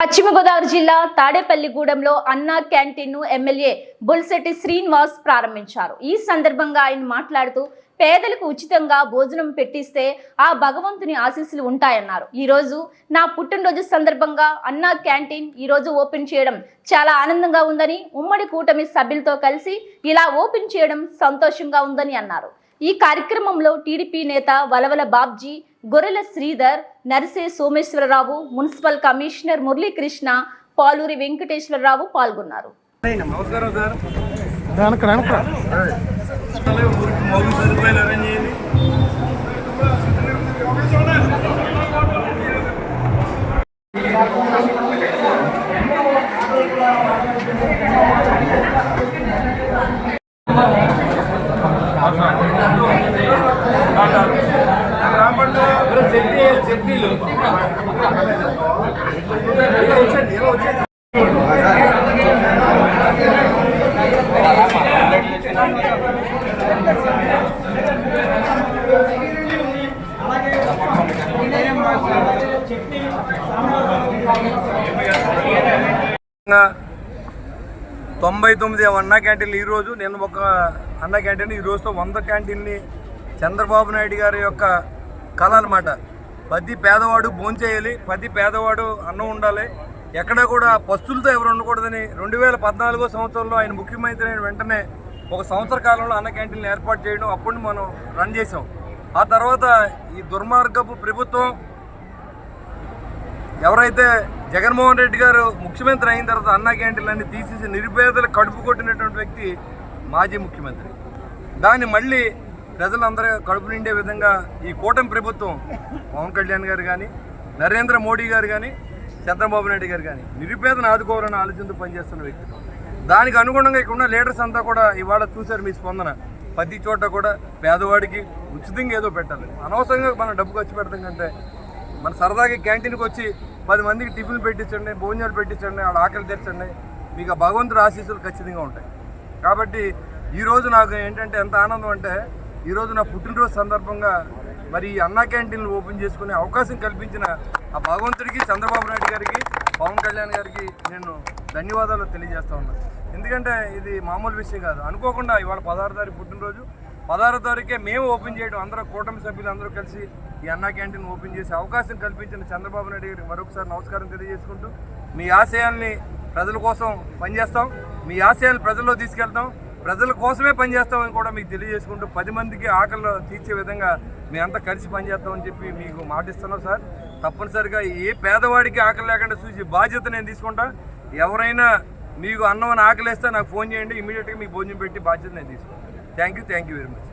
పశ్చిమ గోదావరి జిల్లా తాడేపల్లిగూడెంలో అన్నా క్యాంటీన్ను ఎమ్మెల్యే బుల్శెట్టి శ్రీనివాస్ ప్రారంభించారు. ఈ సందర్భంగా ఆయన మాట్లాడుతూ పేదలకు ఉచితంగా భోజనం పెట్టిస్తే ఆ భగవంతుని ఆశీస్సులు ఉంటాయన్నారు. ఈరోజు నా పుట్టినరోజు సందర్భంగా అన్నా క్యాంటీన్ ఈరోజు ఓపెన్ చేయడం చాలా ఆనందంగా ఉందని ఉమ్మడి కూటమి సభ్యులతో కలిసి ఇలా ఓపెన్ చేయడం సంతోషంగా ఉందని అన్నారు. ఈ కార్యక్రమంలో టీడీపీ నేత వలవల బాబ్జీ గొర్రెల శ్రీధర్ నరిసే సోమేశ్వరరావు మున్సిపల్ కమిషనర్ మురళీకృష్ణ పాలూరి వెంకటేశ్వరరావు పాల్గొన్నారు. నమస్కారం చట్నీ చట్నీలు వచ్చండి తొంభై తొమ్మిది అన్న క్యాంటీన్లు ఈరోజు నేను ఒక అన్న క్యాంటీన్ ఈ రోజుతో వంద క్యాంటీన్ని చంద్రబాబు నాయుడు గారి యొక్క కళ అనమాట ప్రతి పేదవాడు భోంచేయాలి ప్రతి పేదవాడు అన్నం ఉండాలి ఎక్కడ కూడా పస్తులతో ఎవరు ఉండకూడదని రెండు వేల పద్నాలుగో సంవత్సరంలో ఆయన ముఖ్యమంత్రి అయిన వెంటనే ఒక సంవత్సర కాలంలో అన్న క్యాంటీన్లు ఏర్పాటు చేయడం అప్పుడు మనం రన్ చేసాం ఆ తర్వాత ఈ దుర్మార్గపు ప్రభుత్వం ఎవరైతే జగన్మోహన్ రెడ్డి గారు ముఖ్యమంత్రి అయిన తర్వాత అన్నా క్యాంటీన్లన్నీ తీసేసి నిరుపేదలు కడుపు కొట్టినటువంటి వ్యక్తి మాజీ ముఖ్యమంత్రి. దాన్ని మళ్ళీ ప్రజలందరూ కడుపు నిండే విధంగా ఈ కూటమి ప్రభుత్వం పవన్ కళ్యాణ్ గారు కానీ నరేంద్ర మోడీ గారు కానీ చంద్రబాబు నాయుడు గారు కానీ నిరుపేదను ఆదుకోవాలని ఆలోచనతో పనిచేస్తున్న వ్యక్తులు దానికి అనుగుణంగా ఇక్కడ ఉన్న లీడర్స్ అంతా కూడా ఇవాళ చూశారు మీ స్పందన. ప్రతి చోట కూడా పేదవాడికి ఉచితంగా ఏదో పెట్టాలి. అనవసరంగా మనం డబ్బు ఖర్చు పెడతాం కంటే మన సరదాగా క్యాంటీన్కి వచ్చి పది మందికి టిఫిన్లు పెట్టించండి భోజనాలు పెట్టించండి ఆడ ఆకలి తెచ్చండి మీకు ఆ భగవంతుడు ఆశీస్సులు ఖచ్చితంగా ఉంటాయి. కాబట్టి ఈరోజు నాకు ఏంటంటే ఎంత ఆనందం అంటే ఈరోజు నా పుట్టినరోజు సందర్భంగా మరి ఈ అన్నా క్యాంటీన్లు ఓపెన్ చేసుకునే అవకాశం కల్పించిన ఆ భగవంతుడికి చంద్రబాబు నాయుడు గారికి పవన్ కళ్యాణ్ గారికి నేను ధన్యవాదాలు తెలియజేస్తా ఉన్నాను ఎందుకంటే ఇది మామూలు విషయం కాదు. అనుకోకుండా ఇవాళ పదహారు తారీఖు పుట్టినరోజు. పదహారు తారీఖే మేము ఓపెన్ చేయడం అందరూ కూటమి సభ్యులు అందరూ కలిసి ఈ అన్నా క్యాంటీన్ ఓపెన్ చేసే అవకాశం కల్పించిన చంద్రబాబు నాయుడు గారికి మరొకసారి నమస్కారం తెలియజేసుకుంటూ మీ ఆశయాల్ని ప్రజల కోసం పనిచేస్తాం. మీ ఆశయాలు ప్రజల్లో తీసుకెళ్తాం. ప్రజల కోసమే పనిచేస్తామని కూడా మీకు తెలియజేసుకుంటూ పది మందికి ఆకలి తీర్చే విధంగా మీ అంతా కలిసి పనిచేస్తామని చెప్పి మీకు మాటిస్తున్నాం సార్. తప్పనిసరిగా ఏ పేదవాడికి ఆకలి లేకుండా చూసి బాధ్యత నేను తీసుకుంటా. ఎవరైనా మీకు అన్నం అని ఆకలిస్తే నాకు ఫోన్ చేయండి. ఇమీడియట్గా మీకు భోజనం పెట్టి బాధ్యత నేను తీసుకుంటాను thank you thank you very much